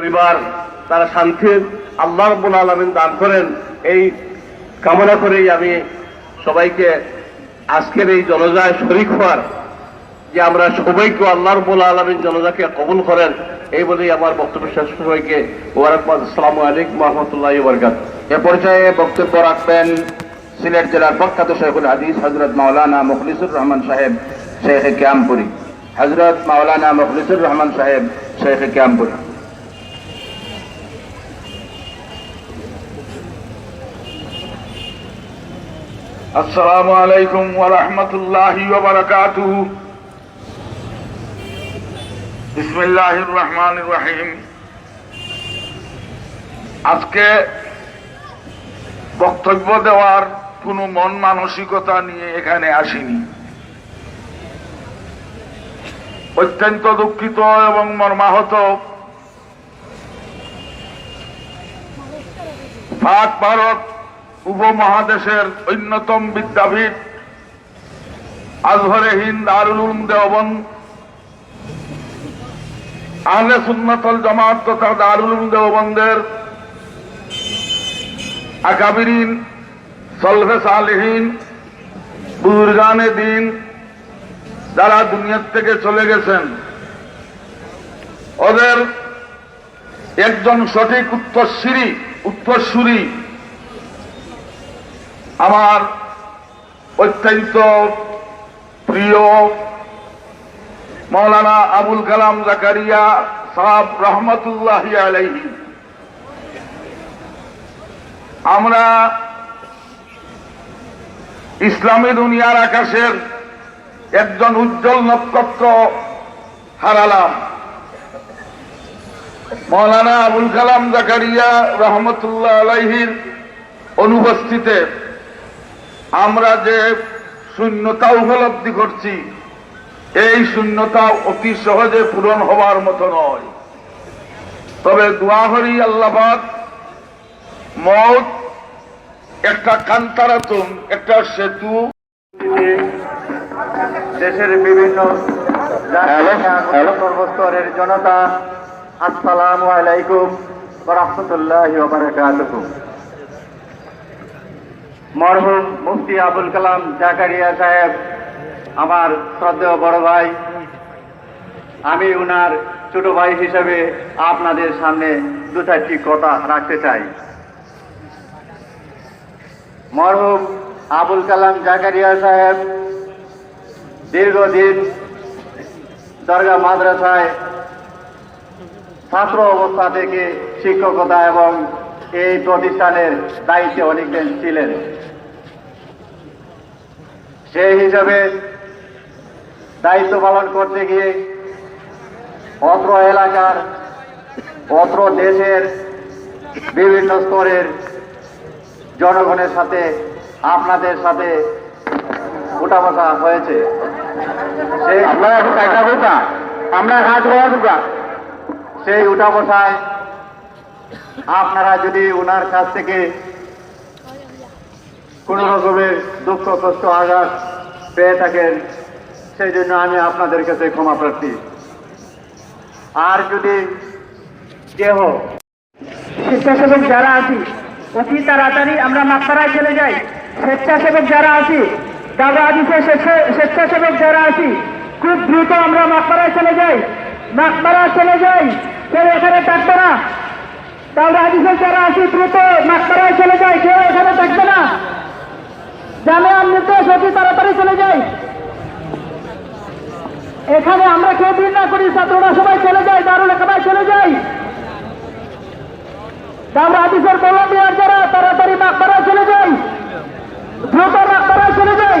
পরিবার, তারা শান্তির আল্লাহ রব্বুল আলমিন দান করেন। এই কামনা করেই আমি সবাইকে আজকের এই জনজায় শরিক হওয়ার যে আমরা সবাইকে আল্লাহ রব্বুল আলমিন জনজাকে কবুল করেন, এই বলেই আমার বক্তব্য শেষ। সবাইকে ওয়ারাকবাদ আসসালামু আলাইকুম রহমতুল্লাহ বরকাত এ পর্যায়ে বক্তব্য রাখবেন সিলেট জেলার প্রখ্যাত শেখুল হাদিস হজরত মাওলানা মুখলিসুর রহমান সাহেব শেখ ক্যামপুরি হজরত মাওলানা মুখলিসুর রহমান সাহেব শেখ ক্যামপুরি আসসালামু আলাইকুম আজকে বক্তব্য দেওয়ার কোনো মন মানসিকতা নিয়ে এখানে আসিনি। অত্যন্ত দুঃখিত এবং মর্মাহত। পাক ভারত উপমহাদেশের অন্যতম বিদ্যাপীঠ আজহরে হিন্দ দারুল উলুম দেওবন্দ আহলে সুন্নতল জামাত তথা দারুল দেওবন্দের আকাবিরিন সলভে সালেহীন, বুজুর্গানে দিন যারা দুনিয়ার থেকে চলে গেছেন। ওদের একজন সঠিক উত্তরসূরি উত্তরসূরি আমার অত্যন্ত প্রিয় মৌলানা আবুল কালাম জাকারিয়া সাহাব রহমতুল্লাহ আলাইহি। আমরা ইসলামী দুনিয়ার আকাশের একজন উজ্জ্বল নক্ষত্র হারালাম। মৌলানা আবুল কালাম জাকারিয়া রহমতুল্লাহ আলাইহির অনুপস্থিতে আমরা যে শূন্যতা উপলব্ধি করছি এই শূন্যতা অতি সহজে পূরণ হবার মতো নয়। তবে দোয়া করি আল্লাহবাদ মত একটা কান্তারাতুন একটা সেতু। দেশের বিভিন্ন সর্বস্তরের জনতা আসসালামু আলাইকুম রহমতুল্লাহ মরহুম মুফতি আবুল কালাম জাকারিয়া সাহেব, আমার শ্রদ্ধেয় বড় ভাই। আমি উনার ছোট ভাই হিসেবে আপনাদের সামনে দু চারটি কথা রাখতে চাই। মরহুম আবুল কালাম জাকারিয়া সাহেব, দীর্ঘদিন দরগা মাদ্রাসায় ছাত্র অবস্থা থেকে শিক্ষকতা এবং এই প্রতিষ্ঠানের দায়িত্বে অনেকদিন ছিলেন। সেই হিসাবে দায়িত্ব পালন করতে গিয়ে অত্র এলাকার অত্র দেশের বিভিন্ন স্তরের জনগণের সাথে আপনাদের সাথে উঠা বসা হয়েছে। সেই আমরা করা সেই উঠা। বসায় আপনারা যদি ওনার কাছ থেকে কোনো রকমের দুঃখ, কষ্ট, আঘাত পেয়ে থাকেন, সেই জন্য আমি আপনাদের কাছে ক্ষমা প্রার্থী। আর যদি কেহ স্বেচ্ছাসেবক যারা আছি, অতি তাড়াতাড়ি আমরা মাকপাড়ায় চলে যাই। স্বেচ্ছাসেবক যারা আছি, দাদা আদিতে স্বেচ্ছাসেবক যারা আছি, খুব দ্রুত আমরা মাকপাড়ায় চলে যাই মাকপাড়া চলে যাই। কেউ এখানে থাকবে না। দাদা আদিতে যারা আছি দ্রুত মাকপাড়ায় চলে যাই কেউ এখানে থাকবে না। জানে তো অতি চলে যাই এখানে আমরা কেউ দিন না করি, ছাত্ররা সবাই চলে যায়, দারুল একেবারে চলে যাই আমরা আদিসের কলম্বিয়ার যারা তাড়াতাড়ি মাকবারায় চলে যাই দ্রুত মাকবারায় চলে যাই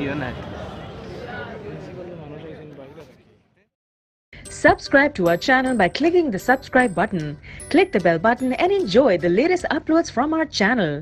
সঙ্গে বলো Subscribe to our channel by clicking the subscribe button. Click the bell button and enjoy the latest uploads from our channel.